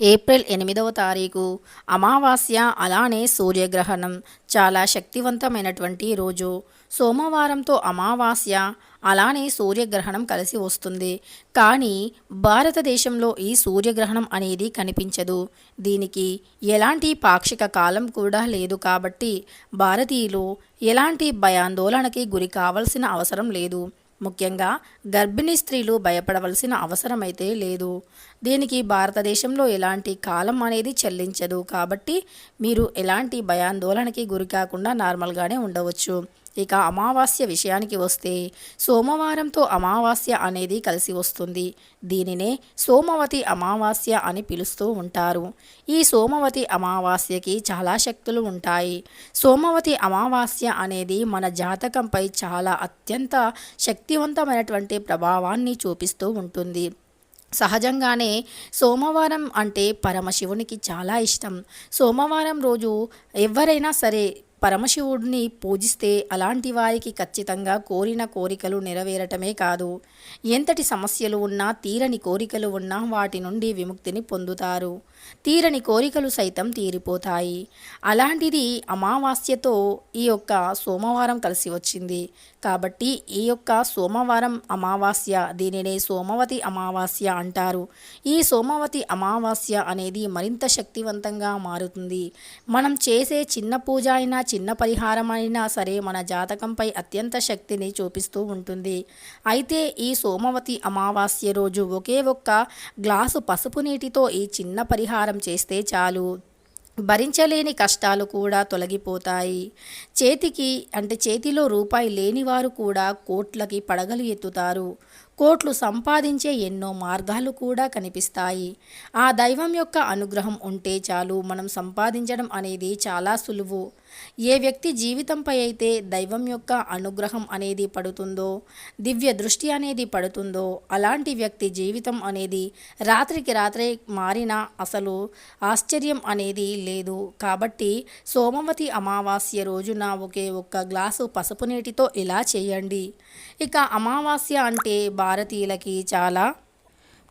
April ఎనిమిదవ తారీఖు. అమావాస్య అలానే సూర్యగ్రహణం చాలా శక్తివంతమైనటువంటి రోజు. సోమవారంతో అమావాస్య అలానే సూర్యగ్రహణం కలిసి వస్తుంది. కానీ భారతదేశంలో ఈ సూర్యగ్రహణం అనేది కనిపించదు. దీనికి ఎలాంటి పాక్షిక కాలం కూడా లేదు కాబట్టి భారతీయులు ఎలాంటి భయాందోళనకి గురి కావాల్సిన అవసరం లేదు. ముఖ్యంగా గర్భిణీ స్త్రీలు భయపడవలసిన అవసరమైతే లేదు. దీనికి భారతదేశంలో ఎలాంటి కాలం అనేది చెల్లించదు. కాబట్టి మీరు ఎలాంటి భయాందోళనకి గురి కాకుండా నార్మల్గానే ఉండవచ్చు. ఇక అమావాస్య విషయానికి వస్తే సోమవారంతో అమావాస్య అనేది కలిసి వస్తుంది. దీనినే సోమవతి అమావాస్య అని పిలుస్తూ ఉంటారు. ఈ సోమవతి అమావాస్యకి చాలా శక్తులు ఉంటాయి. సోమవతి అమావాస్య అనేది మన జాతకంపై చాలా అత్యంత శక్తివంతమైనటువంటి ప్రభావాన్ని చూపిస్తూ ఉంటుంది. సహజంగానే సోమవారం అంటే పరమశివునికి చాలా ఇష్టం. సోమవారం రోజు ఎవరైనా సరే పరమశివుడిని పూజిస్తే అలాంటి వారికి ఖచ్చితంగా కోరిన కోరికలు నెరవేరటమే కాదు. ఎంతటి సమస్యలు ఉన్నా తీరని కోరికలు ఉన్నా వాటి నుండి విముక్తిని పొందుతారు. తీరని కోరికలు సైతం తీరిపోతాయి. అలాంటిది అమావాస్యతో ఈ యొక్క సోమవారం కలిసి వచ్చింది. కాబట్టి ఈ యొక్క సోమవారం అమావాస్య దీనినే సోమవతి అమావాస్య అంటారు. ఈ సోమవతి అమావాస్య అనేది మరింత శక్తివంతంగా మారుతుంది. మనం చేసే చిన్న పూజ అయినా చిన్న పరిహారం అయినా సరే మన జాతకంపై అత్యంత శక్తిని చూపిస్తూ ఉంటుంది. అయితే ఈ సోమవతి అమావాస్య రోజు ఒకే ఒక్క గ్లాసు పసుపు నీటితో ఈ చిన్న పరిహారం చేస్తే చాలు. భరించలేని కష్టాలు కూడా తొలగిపోతాయి. చేతికి అంటే చేతిలో రూపాయి లేనివారు కూడా కోట్లకి పడగలు ఎత్తుతారు. కోట్లు సంపాదించే ఎన్నో మార్గాలు కూడా కనిపిస్తాయి. ఆ దైవం యొక్క అనుగ్రహం ఉంటే చాలు మనం సంపాదించడం అనేది చాలా సులువు. ఏ వ్యక్తి జీవితంపై అయితే దైవం యొక్క అనుగ్రహం అనేది పడుతుందో దివ్య దృష్టి అనేది పడుతుందో అలాంటి వ్యక్తి జీవితం అనేది రాత్రికి రాత్రే మారినా అసలు ఆశ్చర్యం అనేది లేదు. కాబట్టి సోమవతి అమావాస్య రోజున ఒకే ఒక్క గ్లాసు పసుపు నీటితో ఇలా చేయండి. ఇక అమావాస్య అంటే భారతీయులకి చాలా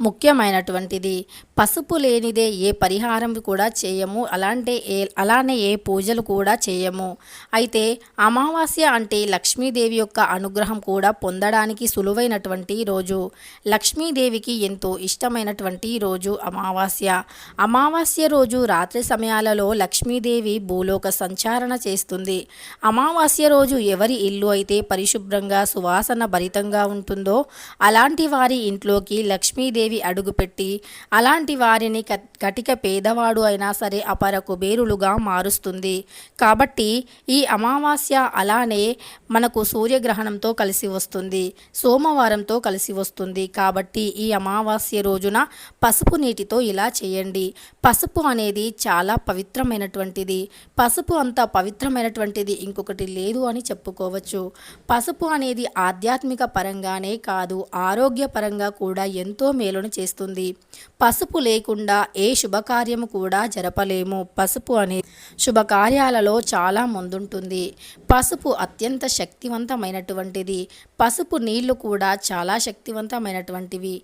ముఖ్యమైనటువంటిది. పసుపు లేనిదే ఏ పరిహారం కూడా చేయము అలాంటి ఏ అలానే ఏ పూజలు కూడా చేయము. అయితే అమావాస్య అంటే లక్ష్మీదేవి యొక్క అనుగ్రహం కూడా పొందడానికి సులువైనటువంటి రోజు. లక్ష్మీదేవికి ఎంతో ఇష్టమైనటువంటి రోజు అమావాస్య. అమావాస్య రోజు రాత్రి సమయాలలో లక్ష్మీదేవి భూలోక సంచారణ చేస్తుంది. అమావాస్య రోజు ఎవరి ఇల్లు అయితే పరిశుభ్రంగా సువాసన భరితంగా ఉంటుందో అలాంటి వారి ఇంట్లోకి లక్ష్మీదేవి అడుగుపెట్టి అలాంటి వారిని క- కటిక పేదవాడు అయినా సరే అపరకు బేరులుగా మారుస్తుంది. కాబట్టి ఈ అమావాస్య అలానే మనకు సూర్యగ్రహణంతో కలిసి వస్తుంది సోమవారంతో కలిసి వస్తుంది. కాబట్టి ఈ అమావాస్య రోజున పసుపు నీటితో ఇలా చేయండి. పసుపు అనేది చాలా పవిత్రమైనటువంటిది. పసుపు అంత పవిత్రమైనటువంటిది ఇంకొకటి లేదు అని చెప్పుకోవచ్చు. పసుపు అనేది ఆధ్యాత్మిక పరంగానే కాదు ఆరోగ్యపరంగా కూడా ఎంతో మేలును చేస్తుంది. పసుపు పసుపు లేకుండా ఏ శుభకార్యము కూడా జరపలేము. పసుపు అనే శుభకార్యాలలో చాలా ముందుంటుంది. పసుపు అత్యంత శక్తివంతమైనటువంటిది. పసుపు నీళ్ళు కూడా చాలా శక్తివంతమైనటువంటివి.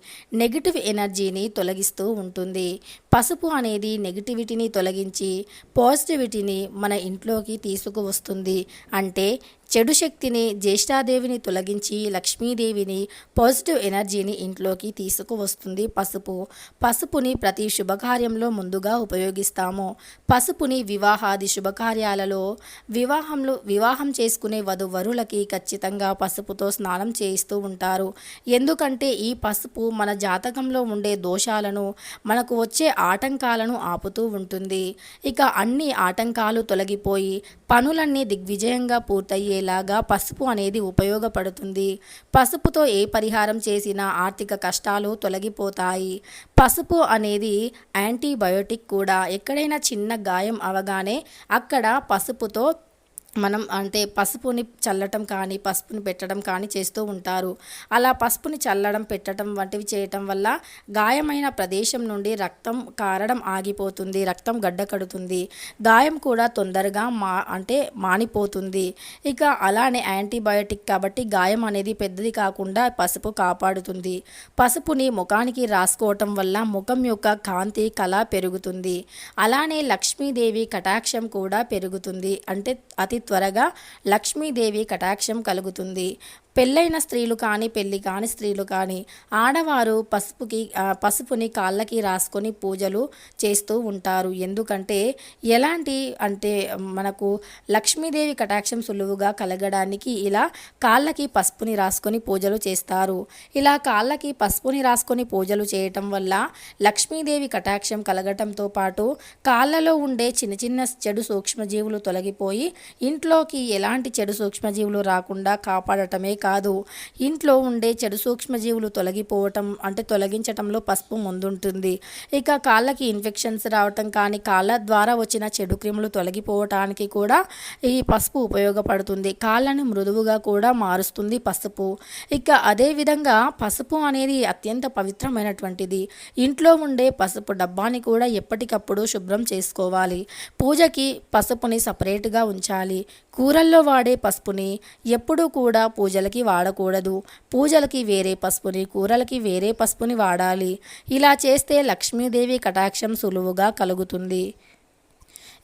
నెగిటివ్ ఎనర్జీని తొలగిస్తూ ఉంటుంది. పసుపు అనేది నెగిటివిటీని తొలగించి పాజిటివిటీని మన ఇంట్లోకి తీసుకువస్తుంది. అంటే చెడు శక్తిని జ్యేష్ఠాదేవిని తొలగించి లక్ష్మీదేవిని పాజిటివ్ ఎనర్జీని ఇంట్లోకి తీసుకువస్తుంది పసుపు. పసుపుని ప్రతి శుభకార్యంలో ముందుగా ఉపయోగిస్తాము. పసుపుని వివాహాది శుభకార్యాలలో వివాహంలో వివాహం చేసుకునే వధువరులకి ఖచ్చితంగా పసుపుతో స్నానం చేయిస్తూ ఉంటారు. ఎందుకంటే ఈ పసుపు మన జాతకంలో ఉండే దోషాలను మనకు వచ్చే ఆటంకాలను ఆపుతూ ఉంటుంది. ఇక అన్ని ఆటంకాలు తొలగిపోయి పనులన్నీ దిగ్విజయంగా పూర్తయ్యేలాగా పసుపు అనేది ఉపయోగపడుతుంది. పసుపుతో ఏ పరిహారం చేసినా ఆర్థిక కష్టాలు తొలగిపోతాయి. పసుపు అనేది యాంటీబయోటిక్ కూడా. ఎక్కడైనా చిన్న గాయం అవగానే అక్కడ పసుపుతో మనం అంటే పసుపుని చల్లటం కానీ పసుపుని పెట్టడం కానీ చేస్తూ ఉంటారు. అలా పసుపుని చల్లడం పెట్టడం వంటివి చేయటం వల్ల గాయమైన ప్రదేశం నుండి రక్తం కారడం ఆగిపోతుంది రక్తం గడ్డ కడుతుంది గాయం కూడా తొందరగా మా అంటే మానిపోతుంది. ఇక అలానే యాంటీబయోటిక్ కాబట్టి గాయం అనేది పెద్దది కాకుండా పసుపు కాపాడుతుంది. పసుపుని ముఖానికి రాసుకోవటం వల్ల ముఖం యొక్క కాంతి కళ పెరుగుతుంది. అలానే లక్ష్మీదేవి కటాక్షం కూడా పెరుగుతుంది. అంటే అతి త్వరగా లక్ష్మీదేవి కటాక్షం కలుగుతుంది. పెళ్ళైన స్త్రీలు కానీ పెళ్ళి కాని స్త్రీలు కానీ ఆడవారు పసుపుకి పసుపుని కాళ్ళకి రాసుకొని పూజలు చేస్తూ ఉంటారు. ఎందుకంటే ఎలాంటి అంటే మనకు లక్ష్మీదేవి కటాక్షం సులువుగా కలగడానికి ఇలా కాళ్ళకి పసుపుని రాసుకొని పూజలు చేస్తారు. ఇలా కాళ్ళకి పసుపుని రాసుకొని పూజలు చేయటం వల్ల లక్ష్మీదేవి కటాక్షం కలగటంతో పాటు కాళ్ళలో ఉండే చిన్న చిన్న చెడు సూక్ష్మజీవులు తొలగిపోయి ఇంట్లోకి ఎలాంటి చెడు సూక్ష్మజీవులు రాకుండా కాపాడటమే కాదు. ఇంట్లో ఉండే చెడు సూక్ష్మజీవులు తొలగిపోవటం అంటే తొలగించటంలో పసుపు ముందుంటుంది. ఇక కాళ్ళకి ఇన్ఫెక్షన్స్ రావటం కానీ కాళ్ళ ద్వారా వచ్చిన చెడు క్రిములు తొలగిపోవటానికి కూడా ఈ పసుపు ఉపయోగపడుతుంది. కాళ్ళని మృదువుగా కూడా మారుస్తుంది పసుపు. ఇక అదేవిధంగా పసుపు అనేది అత్యంత పవిత్రమైనటువంటిది. ఇంట్లో ఉండే పసుపు డబ్బాని కూడా ఎప్పటికప్పుడు శుభ్రం చేసుకోవాలి. పూజకి పసుపుని సపరేట్గా ఉంచాలి. కూరల్లో వాడే పసుపుని ఎప్పుడూ కూడా పూజలకి వాడకూడదు. పూజలకి వేరే పసుపుని కూరలకి వేరే పసుపుని వాడాలి. ఇలా చేస్తే లక్ష్మీదేవి కటాక్షం సులువుగా కలుగుతుంది.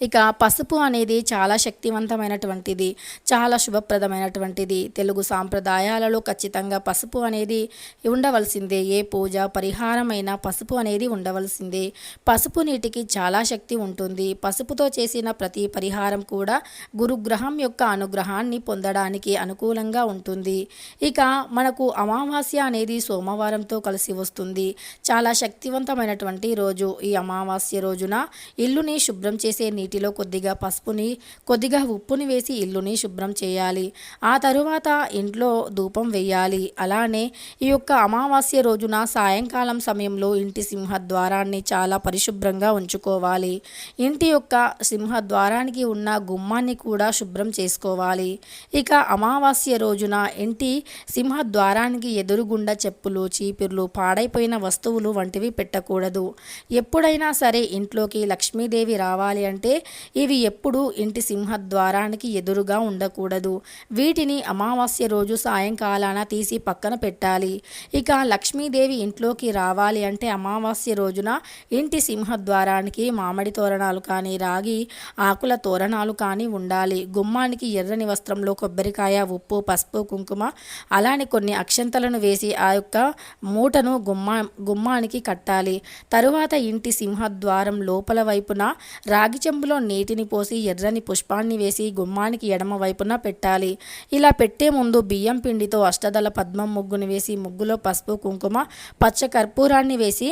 ఇక పసుపు అనేది చాలా శక్తివంతమైనటువంటిది చాలా శుభప్రదమైనటువంటిది. తెలుగు సాంప్రదాయాలలో ఖచ్చితంగా పసుపు అనేది ఉండవలసిందే. ఏ పూజ పరిహారమైన పసుపు అనేది ఉండవలసిందే. పసుపు నీటికి చాలా శక్తి ఉంటుంది. పసుపుతో చేసిన ప్రతి పరిహారం కూడా గురుగ్రహం యొక్క అనుగ్రహాన్ని పొందడానికి అనుకూలంగా ఉంటుంది. ఇక మనకు అమావాస్య అనేది సోమవారంతో కలిసి వస్తుంది. చాలా శక్తివంతమైనటువంటి రోజు. ఈ అమావాస్య రోజున ఇల్లుని శుభ్రం చేసే నీటిలో కొద్దిగా పసుపుని కొద్దిగా ఉప్పుని వేసి ఇల్లుని శుభ్రం చేయాలి. ఆ తరువాత ఇంట్లో ధూపం వేయాలి. అలానే ఈ యొక్క అమావాస్య రోజున సాయంకాలం సమయంలో ఇంటి సింహద్వారాన్ని చాలా పరిశుభ్రంగా ఉంచుకోవాలి. ఇంటి యొక్క సింహద్వారానికి ఉన్న గుమ్మాన్ని కూడా శుభ్రం చేసుకోవాలి. ఇక అమావాస్య రోజున ఇంటి సింహద్వారానికి ఎదురుగుండా చెప్పులు చీపిర్లు పాడైపోయిన వస్తువులు వంటివి పెట్టకూడదు. ఎప్పుడైనా సరే ఇంట్లోకి లక్ష్మీదేవి రావాలి అంటే ఇవి ఎప్పుడూ ఇంటి సింహద్వారానికి ఎదురుగా ఉండకూడదు. వీటిని అమావాస్య రోజు సాయంకాలాన తీసి పక్కన పెట్టాలి. ఇక లక్ష్మీదేవి ఇంట్లోకి రావాలి అంటే అమావాస్య రోజున ఇంటి సింహద్వారానికి మామిడి తోరణాలు కానీ రాగి ఆకుల తోరణాలు కానీ ఉండాలి. గుమ్మానికి ఎర్రని వస్త్రంలో కొబ్బరికాయ ఉప్పు పసుపు కుంకుమ అలానే కొన్ని అక్షంతలను వేసి ఆ యొక్క మూటను గుమ్మా గుమ్మానికి కట్టాలి. తరువాత ఇంటి సింహద్వారం లోపల వైపున రాగి చెంబులో నీటిని పోసి ఎర్రని పుష్పాన్ని వేసి గుమ్మానికి ఎడమ వైపున పెట్టాలి. ఇలా పెట్టే ముందు బియ్యం పిండితో అష్టదళ పద్మం ముగ్గుని వేసి ముగ్గులో పసుపు కుంకుమ పచ్చ కర్పూరాన్ని వేసి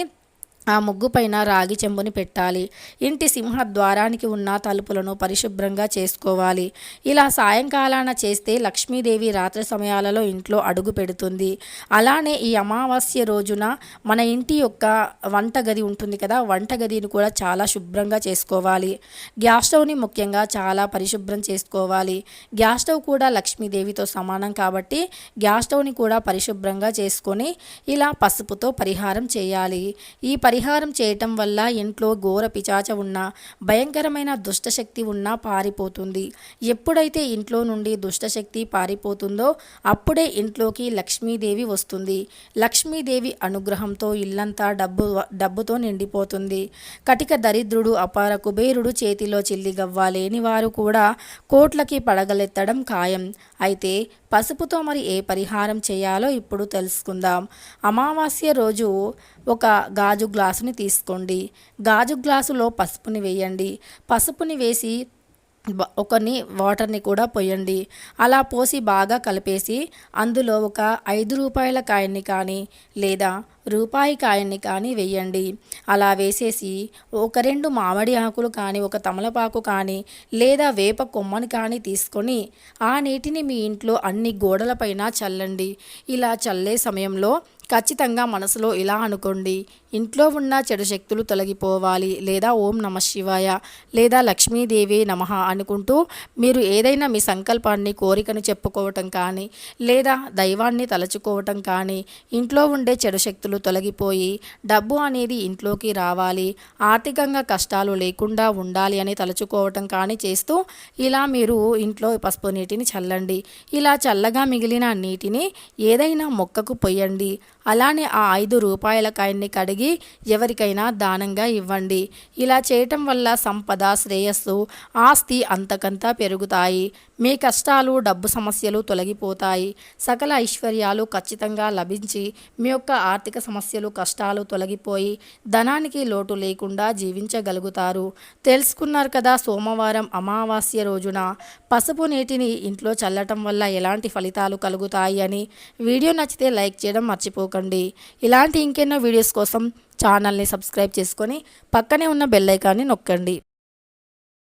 ఆ ముగ్గు పైన రాగి చెంబుని పెట్టాలి. ఇంటి సింహ ద్వారానికి ఉన్న తలుపులను పరిశుభ్రంగా చేసుకోవాలి. ఇలా సాయంకాలాన చేస్తే లక్ష్మీదేవి రాత్రి సమయాలలో ఇంట్లో అడుగు పెడుతుంది. అలానే ఈ అమావాస్య రోజున మన ఇంటి యొక్క వంటగది ఉంటుంది కదా వంటగదిని కూడా చాలా శుభ్రంగా చేసుకోవాలి. గ్యాస్ స్టవ్ని ముఖ్యంగా చాలా పరిశుభ్రం చేసుకోవాలి. గ్యాస్ స్టవ్ కూడా లక్ష్మీదేవితో సమానం కాబట్టి గ్యాస్ స్టవ్ని కూడా పరిశుభ్రంగా చేసుకొని ఇలా పసుపుతో పరిహారం చేయాలి. ఈ పరిహారం చేయటం వల్ల ఇంట్లో ఘోర పిచాచ ఉన్నా భయంకరమైన దుష్టశక్తి ఉన్నా పారిపోతుంది. ఎప్పుడైతే ఇంట్లో నుండి దుష్టశక్తి పారిపోతుందో అప్పుడే ఇంట్లోకి లక్ష్మీదేవి వస్తుంది. లక్ష్మీదేవి అనుగ్రహంతో ఇల్లంతా డబ్బు డబ్బుతో నిండిపోతుంది. కటిక దరిద్రుడు అపార కుబేరుడు చేతిలో చిల్లిగవ్వ లేని వారు కూడా కోట్లకి పడగలెత్తడం ఖాయం. అయితే పసుపుతో మరి ఏ పరిహారం చేయాలో ఇప్పుడు తెలుసుకుందాం. అమావాస్య రోజు ఒక గాజు గ్లాసుని తీసుకోండి. గాజు గ్లాసులో పసుపుని వేయండి. పసుపుని వేసి ఒకని వాటర్ని కూడా పోయండి. అలా పోసి బాగా కలిపేసి అందులో ఒక ఐదు రూపాయల కాయన్ని కానీ లేదా రూపాయి కాయన్ని కానీ వేయండి అలా వేసేసి ఒక రెండు మామిడి ఆకులు కానీ ఒక తమలపాకు కానీ లేదా వేప కొమ్మని కానీ తీసుకొని ఆ నీటిని మీ ఇంట్లో అన్ని గోడలపైన చల్లండి. ఇలా చల్లే సమయంలో ఖచ్చితంగా మనసులో ఇలా అనుకోండి. ఇంట్లో ఉన్న చెడు శక్తులు తొలగిపోవాలి. లేదా ఓం నమ శివాయ లేదా లక్ష్మీదేవి నమ అనుకుంటూ మీరు ఏదైనా మీ సంకల్పాన్ని కోరికను చెప్పుకోవటం కానీ లేదా దైవాన్ని తలచుకోవటం కానీ ఇంట్లో ఉండే చెడు శక్తులు తొలగిపోయి డబ్బు అనేది ఇంట్లోకి రావాలి. ఆర్థికంగా కష్టాలు లేకుండా ఉండాలి అని తలుచుకోవటం కానీ చేస్తూ ఇలా మీరు ఇంట్లో పసుపు నీటిని చల్లండి. ఇలా చల్లగా మిగిలిన నీటిని ఏదైనా మొక్కకు పొయ్యండి. అలానే ఆ ఐదు రూపాయల కాయన్ని కడిగి ఎవరికైనా దానంగా ఇవ్వండి. ఇలా చేయటం వల్ల సంపద శ్రేయస్సు ఆస్తి అంతకంతా పెరుగుతాయి. మీ కష్టాలు డబ్బు సమస్యలు తొలగిపోతాయి. సకల ఐశ్వర్యాలు ఖచ్చితంగా లభించి మీ యొక్క ఆర్థిక సమస్యలు కష్టాలు తొలగిపోయి ధనానికి లోటు లేకుండా జీవించగలుగుతారు. తెలుసుకున్నారు కదా సోమవారం అమావాస్య రోజున పసుపు నీటిని ఇంట్లో చల్లటం వల్ల ఎలాంటి ఫలితాలు కలుగుతాయి అని. వీడియో నచ్చితే లైక్ చేయడం మర్చిపోకండి ఇలాంటి ఇంకెన్నో వీడియోస్ కోసం ఛానల్ని సబ్స్క్రైబ్ చేసుకొని పక్కనే ఉన్న బెల్ ఐకాన్ని నొక్కండి.